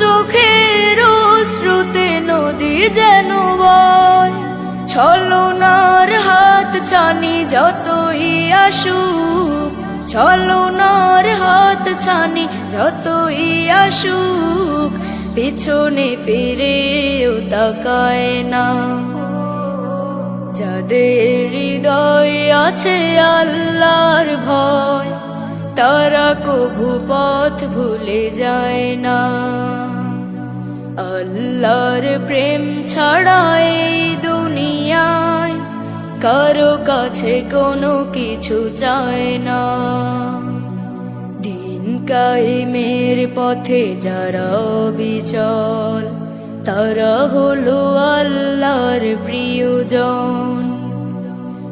চোখের শ্রুতে নদী যেন বয়। ছলনার হাত ছানি যতই আসুক, ছলনার হাত ছানি যতই আসুক, পিছনে ফিরেও তাকায় না। যাদের হৃদয় আছে আল্লাহর ভয় তারা কভু পথ ভুলে যায় না। আল্লাহর প্রেম ছাড়া এই দুনিয়ায় কারও কাছে কোনো কিছু চায় না। দিন কায়েমের পথে যারা বিচল তারা হলো আল্লাহর প্রিয়জন।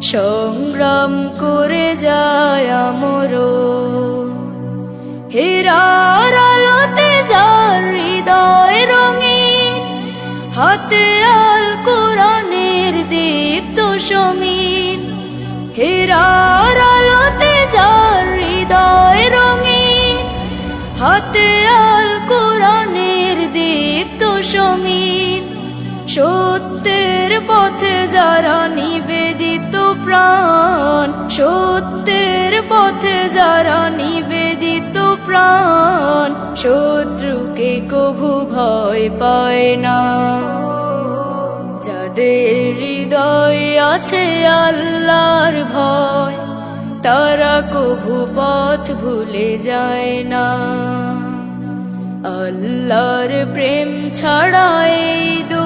সংগ্রাম করে যায় আমর। হেরার আলোতে যার হৃদয় রঙিন হাতে আল কোরআনের দীপ্ত সমীন হেরার আলোতে যার হৃদয় রঙিন হাতে আল কোরআনের দীপ্ত সমীন সত্যের পথে যারা নিবেদিত প্রাণ, সত্যের পথে যারা নিবেদিত প্রাণ, শত্রুকে কভু ভয় পায় না। যাদের হৃদয় আছে আল্লাহর ভয়, তারা কভু পথ ভুলে যায় না। আল্লাহর প্রেম ছাড়া এই দুনিয়ায়